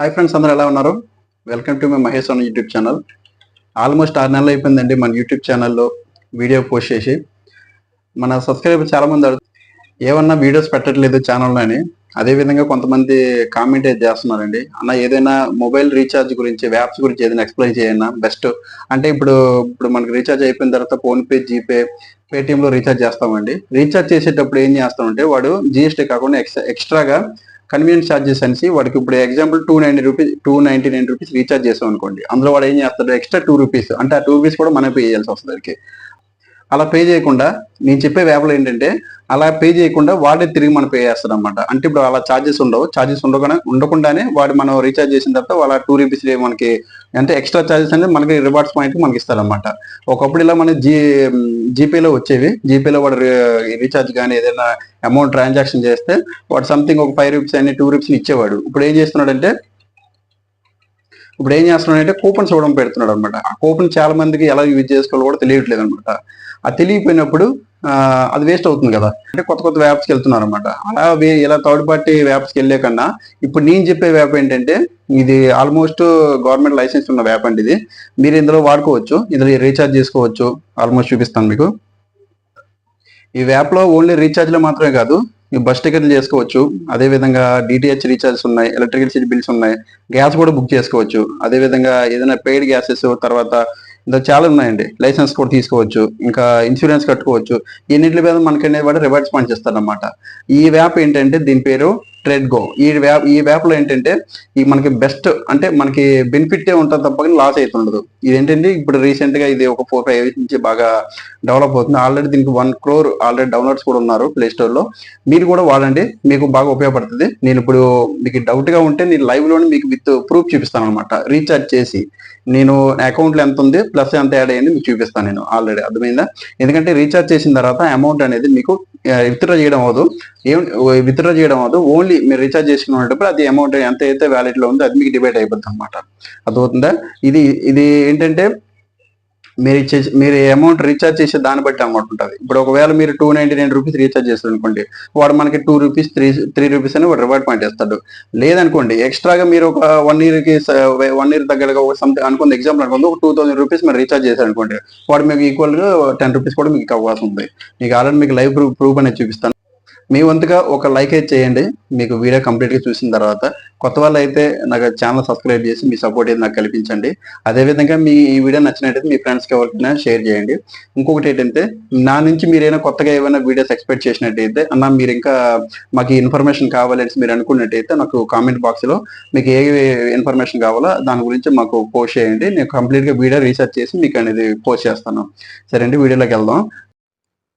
Hi friends అందరూ ఎలా ఉన్నారు? వెల్కమ్ టు మై మహేష్ అన్న యూట్యూబ్ ఛానల్ ఆల్మోస్ట్ ఆరు నెలలు అయిపోయిందండి మన యూట్యూబ్ ఛానల్లో వీడియో పోస్ట్ చేసి. మన సబ్స్క్రైబర్ చాలామంది ఏమన్నా వీడియోస్ పెట్టట్లేదు ఛానల్లో అని. అదే విధంగా కొంతమంది కామెంట్ చేస్తున్నారండి. అన్న ఏదైనా మొబైల్ రీఛార్జ్ గురించి యాప్స్ గురించి ఏదైనా ఎక్స్ప్లెయిన్ చేయన్నా బెస్ట్ అంటే ఇప్పుడు ఇప్పుడు మనకి రీఛార్జ్ అయిపోయిన తర్వాత ఫోన్పే జీపే పేటిఎంలో రీఛార్జ్ చేస్తామండి. రీఛార్జ్ చేసేటప్పుడు ఏం చేస్తామంటే వాడు జిఎస్టీ కాకుండా ఎక్స్ట్రా ఎక్స్ట్రాగా కన్వీనియన్స్ ఛార్జెస్ అనేసి వాడికి ఇప్పుడు example two ninety rupees two ninety nine rupees recharge చేసాం అనుకోండి. అందులో వాడు ఏం చేస్తాడు? Extra two rupees. అంటే ఆ టూ రూపీస్ కూడా మనం పే చేయాల్సి వస్తుంది దానికి అలా పే చేయకుండా నేను చెప్పే వేపలు ఏంటంటే అలా పే చేయకుండా వాడే తిరిగి మనం పే చేస్తాడు అనమాట అంటే ఇప్పుడు అలా ఛార్జెస్ ఉండవు. ఛార్జెస్ ఉండకుండా ఉండకుండానే వాడు మనం రీఛార్జ్ చేసిన తర్వాత వాళ్ళ టూ రూపీస్ మనకి అంటే ఎక్స్ట్రా ఛార్జెస్ అనేది మనకి రివార్డ్స్ పాయింట్ మనకి ఇస్తారనమాట ఒకప్పుడు ఇలా మన జీ జీపేలో వచ్చేవి. జీపేలో వాడు రీఛార్జ్ కానీ ఏదైనా అమౌంట్ ట్రాన్సాక్షన్ చేస్తే వాడు సంథింగ్ ఒక ఫైవ్ రూపీస్ అని టూ రూపీస్ ఇచ్చేవాడు. ఇప్పుడు ఏం చేస్తున్నాడంటే ఇప్పుడు ఏం చేస్తున్నాడంటే కూపన్స్ ఇవ్వడం పెడుతున్నాడు అనమాట ఆ కూపన్ చాలా మందికి ఎలా యూజ్ చేసుకోవాలో కూడా తెలియట్లేదు అనమాట అది తెలియపోయినప్పుడు అది వేస్ట్ అవుతుంది కదా. అంటే కొత్త కొత్త వ్యాప్స్కి వెళ్తున్నారు అనమాట అలా వే- ఇలా థర్డ్ పార్టీ వ్యాప్స్కి వెళ్ళే కన్నా ఇప్పుడు నేను చెప్పే వ్యాప్ ఏంటంటే ఇది ఆల్మోస్ట్ గవర్నమెంట్ లైసెన్స్ ఉన్న వ్యాప్ అండి ఇది. మీరు ఇందులో వాడుకోవచ్చు. ఇందులో రీఛార్జ్ చేసుకోవచ్చు. ఆల్మోస్ట్ చూపిస్తాను మీకు. ఈ వ్యాప్లో ఓన్లీ రీఛార్జ్లో మాత్రమే కాదు బస్ టికెట్లు చేసుకోవచ్చు. అదే విధంగా డిటిహెచ్ రీఛార్జ్ ఉన్నాయి ఎలక్ట్రిసిటీ బిల్స్ ఉన్నాయి గ్యాస్ కూడా బుక్ చేసుకోవచ్చు. అదే విధంగా ఏదైనా పెయిడ్ గ్యాసెస్ తర్వాత ఇంకా చాలా ఉన్నాయండి. లైసెన్స్ కూడా తీసుకోవచ్చు. ఇంకా ఇన్సూరెన్స్ కట్టుకోవచ్చు. ఇన్నింటి మీద మనకి అనేది వాడు రివార్డ్స్ పాయింట్స్ అన్నమాట ఈ వ్యాప్ ఏంటంటే దీని పేరు ట్రేడ్ గో ఈ వ్యాప్ ఈ వ్యాప్లో ఏంటంటే ఈ మనకి బెస్ట్ అంటే మనకి బెనిఫిట్ ఉంటుంది తప్ప లాస్ అవుతుండదు ఇదేంటంటే ఇది ఏంటంటే ఇప్పుడు రీసెంట్గా ఇది ఒక ఫోర్ ఫైవ్ నుంచి బాగా డెవలప్ అవుతుంది. ఆల్రెడీ దీనికి వన్ క్రోర్ ఆల్రెడీ డౌన్లోడ్స్ కూడా ఉన్నారు ప్లే స్టోర్లో. మీరు కూడా వాడండి. మీకు బాగా ఉపయోగపడుతుంది. నేను ఇప్పుడు మీకు డౌట్గా ఉంటే నేను లైవ్లోనే మీకు విత్ ప్రూఫ్ చూపిస్తాను అనమాట రీఛార్జ్ చేసి. నేను అకౌంట్లో ఎంత ఉంది ప్లస్ ఎంత యాడ్ అయ్యింది మీకు చూపిస్తాను నేను ఆల్రెడీ అర్థమైందా? ఎందుకంటే రీఛార్జ్ చేసిన తర్వాత అమౌంట్ అనేది మీకు విత్డ్రా చేయడం అవ్వదు. ఏం విత్డ్రా చేయడం అవ్వదు. ఓన్లీ మీరు రీఛార్జ్ చేసుకునేటప్పుడు అది అమౌంట్ ఎంత అయితే వ్యాలెట్లో ఉందో అది మీకు డిబేట్ అయిపోద్ది అనమాట అర్థమవుతుందా? ఇది ఇది ఏంటంటే మీరు ఇచ్చే మీరు అమౌంట్ రీఛార్జ్ చేసే దాన్ని బట్టి అమౌంట్ ఉంటుంది. ఇప్పుడు ఒకవేళ మీరు two ninety nine rupees recharge చేస్తారు అనుకోండి వాడు మనకి two rupees three three rupees అని వాడు రివార్డ్ పాయింట్ ఇస్తాడు లేదనుకోండి ఎక్స్ట్రాగా మీరు ఒక వన్ ఇయర్కి వన్ ఇయర్ దగ్గరగా ఒక సంథింగ్ అనుకుంది ఎగ్జాంపుల్ అనుకుంది ఒక టూ థౌసండ్ రూపీస్ మీరు రీఛార్జ్ చేశారు అనుకోండి వాడు మీకు ఈక్వల్గా టెన్ రూపీస్ కూడా మీకు అవకాశం ఉంది. మీకు ఆల్రెడీ మీకు లైవ్ ప్రూఫ్ ప్రూఫ్ అనేది చూపిస్తాను. మీ వంతుగా ఒక లైక్ అయితే చేయండి. మీకు వీడియో కంప్లీట్గా చూసిన తర్వాత కొత్త వాళ్ళు అయితే నాకు ఛానల్ సబ్స్క్రైబ్ చేసి మీ సపోర్ట్ అయితే నాకు కల్పించండి. అదే విధంగా మీ ఈ వీడియో నచ్చినట్టయితే మీ ఫ్రెండ్స్కి ఎవరికైనా షేర్ చేయండి. ఇంకొకటి ఏంటంటే నా నుంచి మీరు కొత్తగా ఏమైనా వీడియోస్ ఎక్స్పెక్ట్ చేసినట్టయితే అన్న మీరు ఇంకా మాకు ఇన్ఫర్మేషన్ కావాలని మీరు అనుకున్నట్టయితే నాకు కామెంట్ బాక్స్లో మీకు ఏ ఇన్ఫర్మేషన్ కావాలో దాని గురించి మాకు పోస్ట్ చేయండి. నేను కంప్లీట్గా వీడియో రీసెర్చ్ చేసి మీకు అనేది పోస్ట్ చేస్తాను. సరే అండి వీడియోలోకి వెళ్దాం.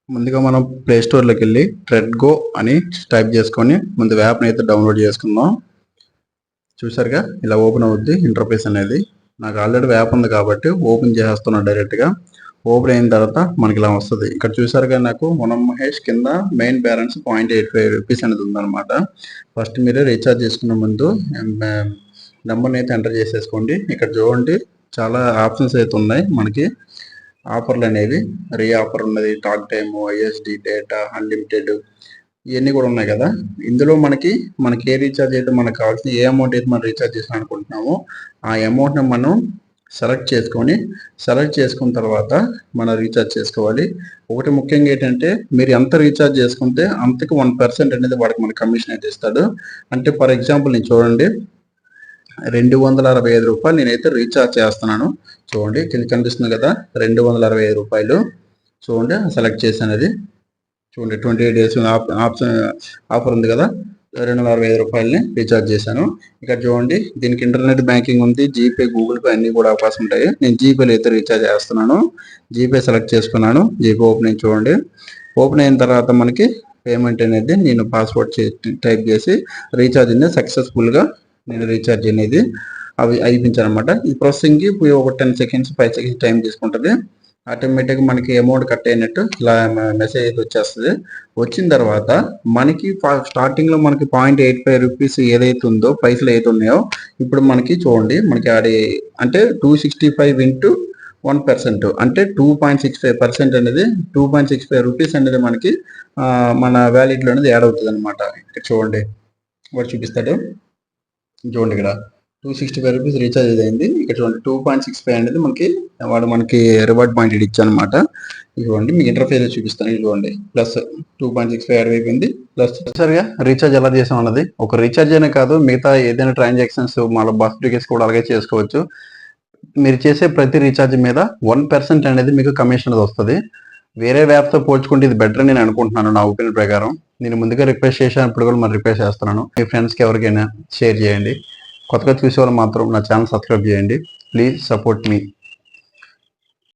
ముందుగా మనం ప్లే స్టోర్లోకి వెళ్ళి ట్రెడ్ గో అని టైప్ చేసుకొని ముందు యాప్ని అయితే డౌన్లోడ్ చేసుకుందాం. చూసారుగా ఇలా ఓపెన్ అవుద్ది. ఇంటర్ఫేస్ అనేది నాకు ఆల్రెడీ యాప్ ఉంది కాబట్టి ఓపెన్ చేసేస్తున్నాను డైరెక్ట్గా ఓపెన్ అయిన తర్వాత మనకి ఇలా వస్తుంది. ఇక్కడ చూసారుగా నాకు మనం మహేష్ కింద main balance point eight five rupees అనేది ఉందన్నమాట. ఫస్ట్ మీరు రీఛార్జ్ చేసుకున్న ముందు నెంబర్ని అయితే ఎంటర్ చేసేసుకోండి. ఇక్కడ చూడండి చాలా ఆప్షన్స్ అయితే ఉన్నాయి మనకి. ఆఫర్లు అనేవి రీ ఆఫర్ ఉన్నది talk time ISD data unlimited ఇవన్నీ కూడా ఉన్నాయి కదా. ఇందులో మనకి మనకి ఏ రీఛార్జ్ అయితే మనకు కావాల్సిన ఏ అమౌంట్ అయితే మనం రీఛార్జ్ చేసాం అనుకుంటున్నామో ఆ అమౌంట్ని మనం సెలెక్ట్ చేసుకొని సెలెక్ట్ చేసుకున్న తర్వాత మనం రీఛార్జ్ చేసుకోవాలి. ఒకటి ముఖ్యంగా ఏంటంటే మీరు ఎంత రీఛార్జ్ చేసుకుంటే అంతకు వన్ పర్సెంట్ అనేది వాడికి మన కమిషన్ అయితే ఇస్తాడు. అంటే ఫర్ ఎగ్జాంపుల్ నేను చూడండి రెండు వందల అరవై ఐదు రూపాయలు నేనైతే రీఛార్జ్ చేస్తున్నాను. చూడండి కింద కనిపిస్తుంది కదా రెండు వందల అరవై ఐదు రూపాయలు. చూడండి సెలెక్ట్ చేశాను అది చూడండి twenty eight days option offer ఉంది కదా రెండు వందల అరవై ఐదు రూపాయలని రీఛార్జ్ చేశాను. ఇక్కడ చూడండి దీనికి ఇంటర్నెట్ బ్యాంకింగ్ ఉంది జీపే గూగుల్ పే అన్ని కూడా అవకాశం ఉంటాయి. నేను జీపేలో అయితే రీఛార్జ్ చేస్తున్నాను. జీపే సెలెక్ట్ చేసుకున్నాను. జీపే ఓపెనింగ్ చూడండి. ఓపెన్ అయిన తర్వాత మనకి పేమెంట్ అనేది నేను పాస్వర్డ్ టైప్ చేసి రీఛార్జ్ అనేది సక్సెస్ఫుల్గా నేను రీఛార్జ్ అనేది అవి అయిపించాను అనమాట ఈ ప్రాసెసింగ్కి ఒక ten seconds five seconds time తీసుకుంటుంది. ఆటోమేటిక్ మనకి అమౌంట్ కట్ అయినట్టు ఇలా మెసేజ్ అయితే వచ్చేస్తుంది. వచ్చిన తర్వాత మనకి స్టార్టింగ్లో మనకి పాయింట్ ఎయిట్ ఫైవ్ రూపీస్ ఏదైతే ఉందో పైసలు ఏదైతే ఉన్నాయో ఇప్పుడు మనకి చూడండి మనకి ఆడి అంటే two sixty five into one percent అంటే two point six five percent అనేది two point six five rupees అనేది మనకి మన వ్యాలిడ్లో అనేది యాడ్ అవుతుంది అనమాట ఇక్కడ చూడండి. వాడు చూపిస్తాడు. చూడండి ఇక్కడ. Two sixty five rupees recharge అయింది ఇక్కడ చూడండి టూ పాయింట్ సిక్స్ ఫైవ్ అనేది మనకి వాడు మనకి రివార్డ్ పాయింట్ ఇచ్చాను అనమాట ఇదిగోండి మీకు ఇంటర్ఫేస్ చూపిస్తాను. ఇదిగోండి plus two point six five add అయిపోయింది. ప్లస్ సరిగా రీఛార్జ్ ఎలా చేసాం అన్నది. ఒక రీఛార్జ్ అనే కాదు మిగతా ఏదైనా ట్రాన్సాక్షన్స్ మన బస్ టికెట్స్ కూడా అలాగే చేసుకోవచ్చు. మీరు చేసే ప్రతి రీఛార్జ్ మీద వన్ పర్సెంట్ అనేది మీకు కమిషన్ వస్తుంది. వేరే వ్యాప్తో పోల్చుకుంటే ఇది బెటర్ నేను అనుకుంటున్నాను నా ఒపీనియన్ ప్రకారం. నేను ముందుగా రిక్వెస్ట్ చేశాను ఇప్పుడు కూడా మరి రిక్వెస్ట్ చేస్తున్నాను. మీ ఫ్రెండ్స్కి ఎవరికైనా షేర్ చేయండి. కొత్తగా చూసే వాళ్ళు మాత్రం నా ఛానల్ సబ్స్క్రైబ్ చేయండి. Please support me